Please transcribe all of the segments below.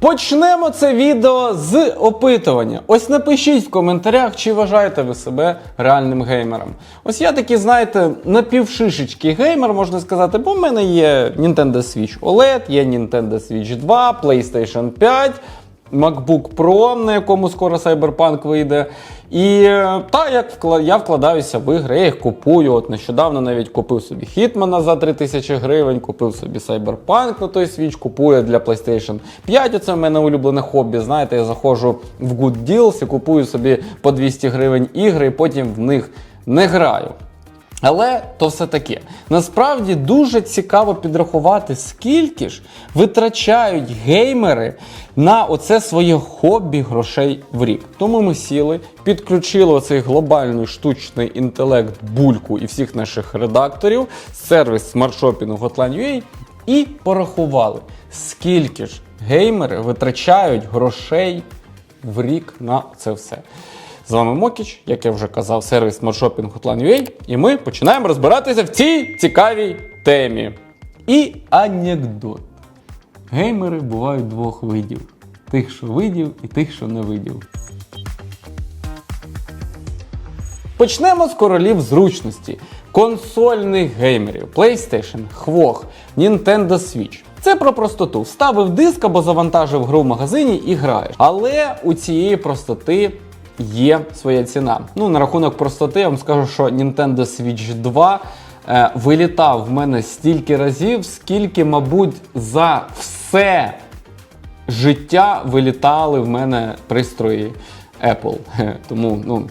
Почнемо це відео з опитування. Ось напишіть в коментарях, чи вважаєте ви себе реальним геймером. Ось я такий, знаєте, напівшишечки геймер, можна сказати, бо в мене є Nintendo Switch OLED, є Nintendo Switch 2, PlayStation 5. MacBook Pro, на якому скоро Cyberpunk вийде. І е, та як я вкладаюся в ігри, я їх купую. От нещодавно навіть купив собі Hitman за 3000 гривень, купив собі Cyberpunk на той Switch, купую для PlayStation 5. Оце в мене улюблене хобі. Знаєте, я заходжу в Good Deals і купую собі по 200 гривень ігри, і потім в них не граю. Але то все таке. Насправді дуже цікаво підрахувати, скільки ж витрачають геймери на оце своє хобі грошей в рік. Тому ми сіли, підключили оцей глобальний штучний інтелект бульку і всіх наших редакторів, сервіс смартшопінгу Hotline.ua і порахували, скільки ж геймери витрачають грошей в рік на це все. З вами Мокіч, як я вже казав, сервіс маршопінг Hotline.ua, і ми починаємо розбиратися в цій цікавій темі. І анекдот. Геймери бувають двох видів: тих, що видів, і тих, що не видів. Почнемо з королів зручності. Консольних геймерів PlayStation, Хвох, Nintendo Switch. Це про простоту. Вставив диск або завантажив гру в магазині і граєш. Але у цієї простоти є своя ціна. Ну, на рахунок простоти, я вам скажу, що Nintendo Switch 2 е, вилітав в мене стільки разів, скільки, мабуть, за все життя вилітали в мене пристрої Apple. Тому, ну.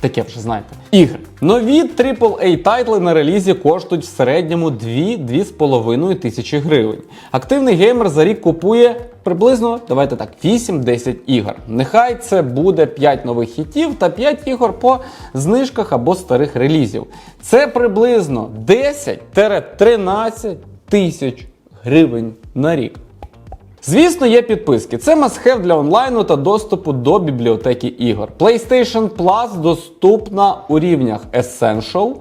Таке вже знаєте. Ігри. Нові AAA тайтли на релізі коштують в середньому 2-2,5 тисячі гривень. Активний геймер за рік купує приблизно, давайте так, 8-10 ігор. Нехай це буде 5 нових хітів та 5 ігор по знижках або старих релізів. Це приблизно 10-13 тисяч гривень на рік. Звісно, є підписки. Це must-have для онлайну та доступу до бібліотеки ігор. PlayStation Plus доступна у рівнях Essential,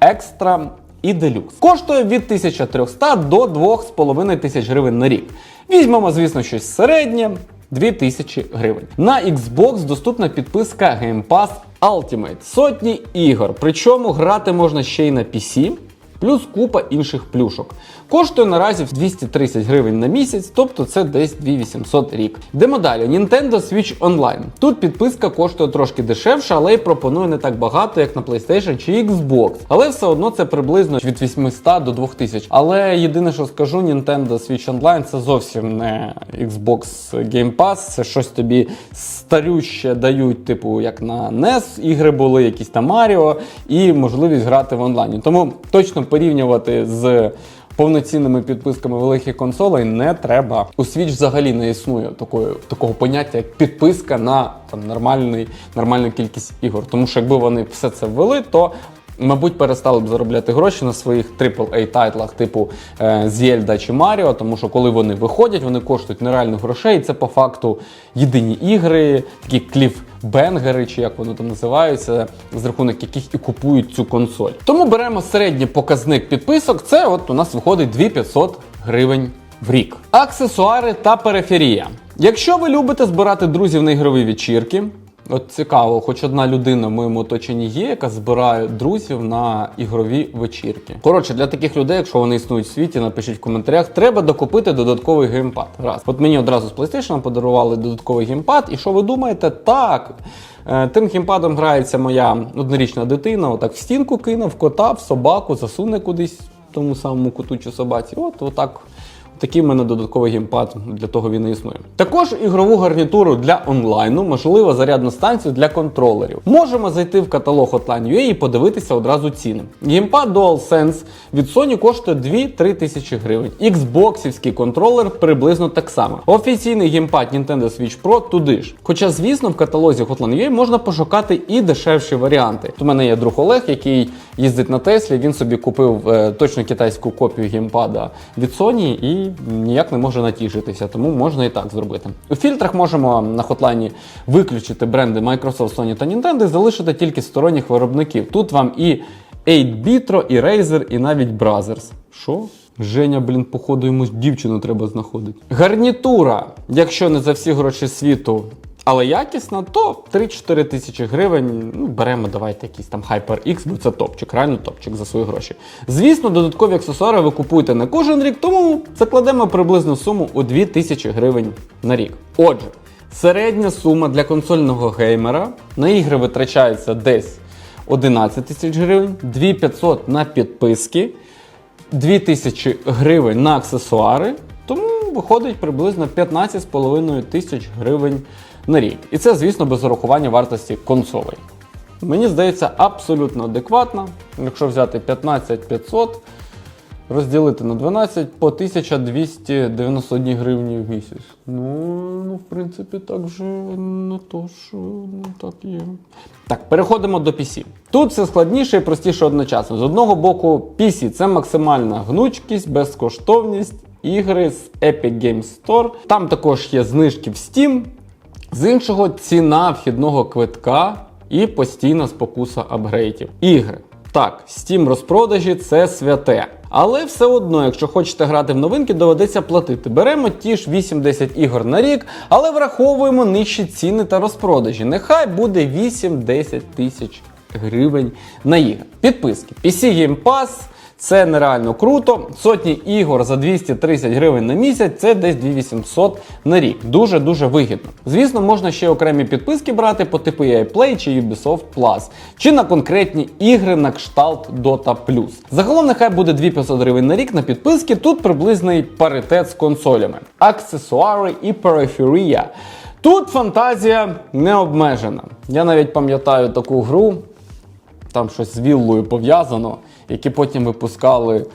Extra і Deluxe. Коштує від 1300 до 2500 гривень на рік. Візьмемо, звісно, щось середнє. 2000 гривень. На Xbox доступна підписка Game Pass Ultimate. Сотні ігор. Причому грати можна ще й на PC. Плюс купа інших плюшок. Коштує наразі в 230 гривень на місяць, тобто це десь 2800 рік. Йдемо далі. Nintendo Switch Online. Тут підписка коштує трошки дешевше, але й пропонує не так багато, як на PlayStation чи Xbox. Але все одно це приблизно від 800 до 2000. Але єдине, що скажу, Nintendo Switch Online це зовсім не Xbox Game Pass, це щось тобі старюще дають, типу як на NES ігри були, якісь там Mario, і можливість грати в онлайні. Тому точно порівнювати з повноцінними підписками великих консолей не треба. У Switch взагалі не існує такої, такого поняття, як підписка на там, нормальний, нормальну кількість ігор. Тому що якби вони все це ввели, то Мабуть, перестали б заробляти гроші на своїх AAA тайтлах, типу е, Зельда чи Маріо, тому що коли вони виходять, вони коштують нереальних грошей. І це по факту єдині ігри, такі кліфбенгери, чи як вони там називаються, з рахунок яких і купують цю консоль. Тому беремо середній показник підписок. Це от у нас виходить 2500 гривень в рік. Аксесуари та периферія. Якщо ви любите збирати друзів на ігрові вечірки. От цікаво, хоч одна людина в моєму оточенні є, яка збирає друзів на ігрові вечірки. Коротше, для таких людей, якщо вони існують в світі, напишіть в коментарях, треба докупити додатковий геймпад. Раз. От мені одразу з PlayStation подарували додатковий геймпад, і що ви думаєте? Так. е, Тим геймпадом грається моя однорічна дитина, отак в стінку кине, в кота, в собаку, засуне кудись в тому самому куту чи собаці. От отак. Такий в мене додатковий геймпад, для того він і існує. Також ігрову гарнітуру для онлайну, можливо, зарядну станцію для контролерів. Можемо зайти в каталог Hotline.ua і подивитися одразу ціни. Геймпад DualSense від Sony коштує 2-3 тисячі гривень. Xboxівський контролер приблизно так само. Офіційний геймпад Nintendo Switch Pro туди ж. Хоча, звісно, в каталозі Hotline.ua можна пошукати і дешевші варіанти. У мене є друг Олег, який їздить на Теслі. Він собі купив е, точно китайську копію геймпада від Sony і ніяк не може натішитися, тому можна і так зробити. У фільтрах можемо на хотлайні виключити бренди Microsoft, Sony та Nintendo і залишити тільки сторонніх виробників. Тут вам і 8-Bitro, і Razer, і навіть Brothers. Що? Женя, блін, походу йому дівчину треба знаходити. Гарнітура, якщо не за всі гроші світу, але якісна, то 3-4 тисячі гривень. Ну, беремо, давайте якийсь там HyperX, бо це топчик, реально топчик за свої гроші. Звісно, додаткові аксесуари ви купуєте не кожен рік, тому закладемо приблизну суму у 2 тисячі гривень на рік. Отже, середня сума для консольного геймера на ігри витрачається десь 11 тисяч гривень, 2500 на підписки. 2000 гривень на аксесуари, тому виходить приблизно 15,5 тисяч гривень на рік. І це, звісно, без урахування вартості консолей. Мені здається, абсолютно адекватно. Якщо взяти 15500, розділити на 12 по 1291 гривні в місяць. Ну, ну, в принципі, так вже не то, що не так є. Так, переходимо до PC. Тут все складніше і простіше одночасно. З одного боку, PC це максимальна гнучкість, безкоштовність, ігри з Epic Games Store. Там також є знижки в Steam. З іншого, ціна вхідного квитка і постійна спокуса апгрейтів. Ігри. Так, Steam розпродажі це святе. Але все одно, якщо хочете грати в новинки, доведеться платити. Беремо ті ж 8-10 ігор на рік, але враховуємо нижчі ціни та розпродажі. Нехай буде 8-10 тисяч гривень на ігри. Підписки. PC Game Pass це нереально круто. Сотні ігор за 230 гривень на місяць це десь 2800 на рік. Дуже-дуже вигідно. Звісно, можна ще окремі підписки брати по типу EA Play чи Ubisoft Plus, чи на конкретні ігри на кшталт Dota+. Загалом нехай буде 2500 гривень на рік на підписки, тут приблизний паритет з консолями. Аксесуари і периферія. Тут фантазія не обмежена. Я навіть пам'ятаю таку гру, там щось з віллою пов'язано, які потім випускали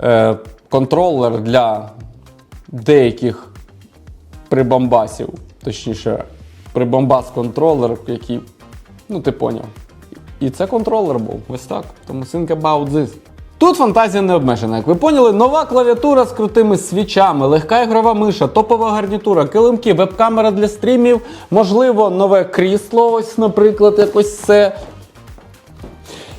е, контролер для деяких прибамбасів. Точніше, прибамбас-контролер, який, ну ти поняв. І це контролер був. Ось так. Тому think about this. Тут фантазія не обмежена, як ви поняли, нова клавіатура з крутими свічами, легка ігрова миша, топова гарнітура, килимки, веб-камера для стрімів, можливо, нове крісло, ось, наприклад, якось це.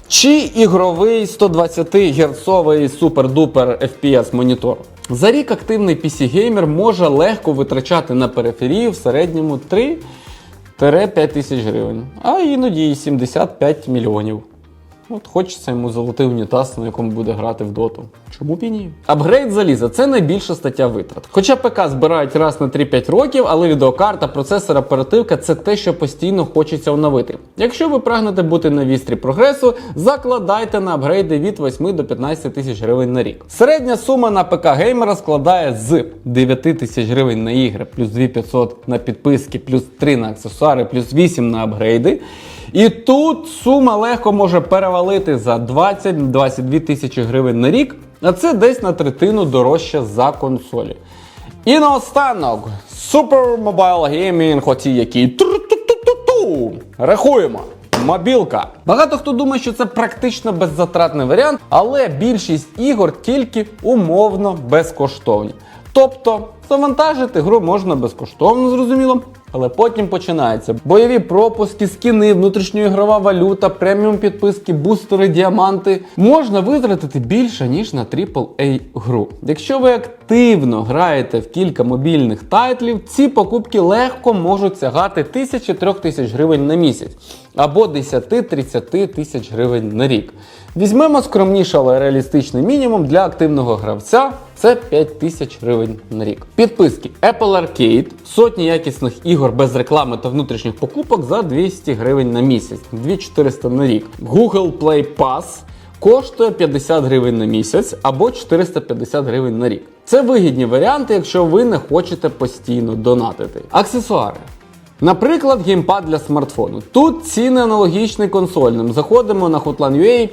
Чи ігровий 120 герцовий супер-дупер FPS монітор. За рік активний PC-геймер може легко витрачати на периферію в середньому 3-5 тисяч гривень, а іноді і 75 мільйонів. От хочеться йому золотий унітаз, на якому буде грати в доту. Чому б і ні? Апгрейд заліза це найбільша стаття витрат. Хоча ПК збирають раз на 3-5 років, але відеокарта, процесор, оперативка це те, що постійно хочеться оновити. Якщо ви прагнете бути на вістрі прогресу, закладайте на апгрейди від 8 до 15 тисяч гривень на рік. Середня сума на ПК геймера складає з 9 тисяч гривень на ігри, плюс 2500 на підписки, плюс 3 на аксесуари, плюс 8 на апгрейди. І тут сума легко може перевалити за 20-22 тисячі гривень на рік, а це десь на третину дорожче за консолі. І наостанок, Super Mobile Gaming, хоті який тру-ту-ту-ту-ту. Рахуємо. Мобілка. Багато хто думає, що це практично беззатратний варіант, але більшість ігор тільки умовно безкоштовні. Тобто завантажити гру можна безкоштовно, зрозуміло, але потім починається бойові пропуски, скіни, внутрішньоігрова валюта, преміум підписки, бустери, діаманти. Можна витратити більше ніж на AAA гру. Якщо ви активно граєте в кілька мобільних тайтлів, ці покупки легко можуть сягати 1000-3000 тисяч гривень на місяць або 10-30 тисяч гривень на рік. Візьмемо скромніший, але реалістичний мінімум для активного гравця це 5 тисяч гривень на рік. Підписки Apple Arcade, сотні якісних ігор без реклами та внутрішніх покупок за 200 гривень на місяць, 2400 на рік. Google Play Pass коштує 50 гривень на місяць або 450 гривень на рік. Це вигідні варіанти, якщо ви не хочете постійно донатити. Аксесуари. Наприклад, геймпад для смартфону. Тут ціни аналогічні консольним. Заходимо на Hotline.ua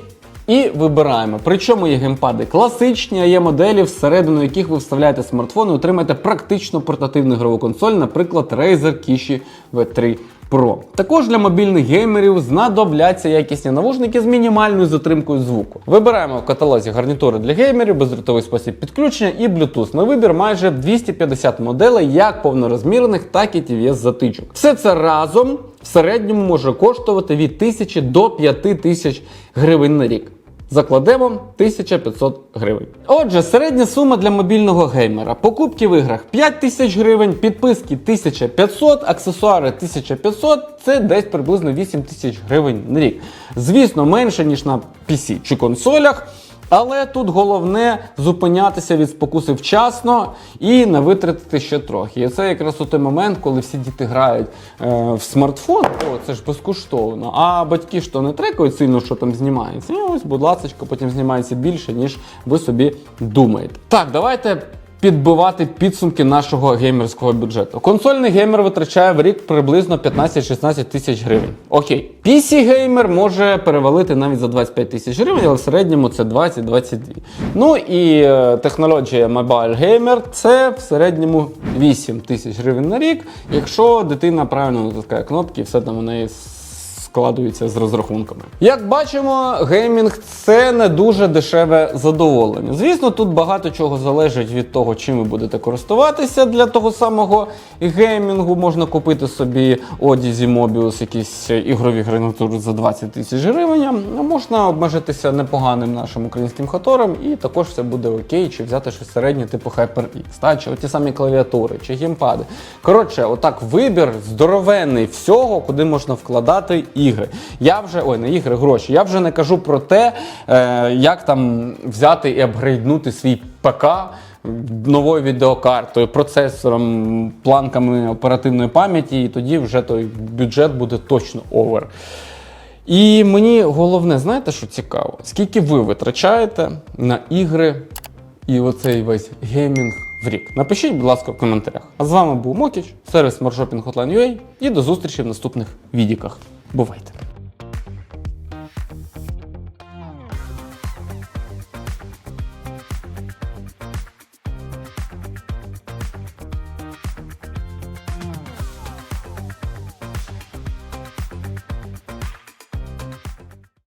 і вибираємо. Причому є геймпади класичні, а є моделі, всередину яких ви вставляєте смартфон і отримаєте практично портативну ігрову консоль, наприклад, Razer Kishi V3 Pro. Також для мобільних геймерів знадобляться якісні навушники з мінімальною затримкою звуку. Вибираємо в каталозі гарнітури для геймерів, бездротовий спосіб підключення і Bluetooth. На вибір майже 250 моделей, як повнорозмірних, так і tvs затичок. Все це разом в середньому може коштувати від 1000 до 5000 гривень на рік. Закладемо 1500 гривень. Отже, середня сума для мобільного геймера. Покупки в іграх 5000 гривень, підписки 1500, аксесуари 1500, це десь приблизно 8000 гривень на рік. Звісно, менше, ніж на PC чи консолях. Але тут головне зупинятися від спокуси вчасно і не витратити ще трохи. І це якраз у той момент, коли всі діти грають е, в смартфон, о, це ж безкоштовно. А батьки ж то не трекають сильно, що там знімається. І ось, будь ласка, потім знімається більше, ніж ви собі думаєте. Так, давайте. Підбивати підсумки нашого геймерського бюджету. Консольний геймер витрачає в рік приблизно 15-16 тисяч гривень. Окей, PC геймер може перевалити навіть за 25 тисяч гривень, але в середньому це 20-22. Ну і е, технологія Mobile Gamer це в середньому 8 тисяч гривень на рік, якщо дитина правильно натискає кнопки, все там у неї складується з розрахунками. Як бачимо, геймінг це не дуже дешеве задоволення. Звісно, тут багато чого залежить від того, чим ви будете користуватися для того самого геймінгу. Можна купити собі одязі Mobius, якісь ігрові гарнітури за 20 тисяч гривень. Можна обмежитися непоганим нашим українським хатором, і також все буде окей, чи взяти щось середнє, типу HyperX, та, чи ті самі клавіатури, чи геймпади. Коротше, отак вибір здоровенний всього, куди можна вкладати ігри. Я вже ой, не ігри, гроші. Я вже не кажу про те, е, як там взяти і апгрейднути свій ПК. Новою відеокартою, процесором, планками оперативної пам'яті, і тоді вже той бюджет буде точно овер. І мені головне, знаєте, що цікаво? Скільки ви витрачаєте на ігри і оцей весь геймінг в рік? Напишіть, будь ласка, в коментарях. А з вами був Мокіч, сервіс Smart Shopping Hotline UA і до зустрічі в наступних відіках. Бувайте!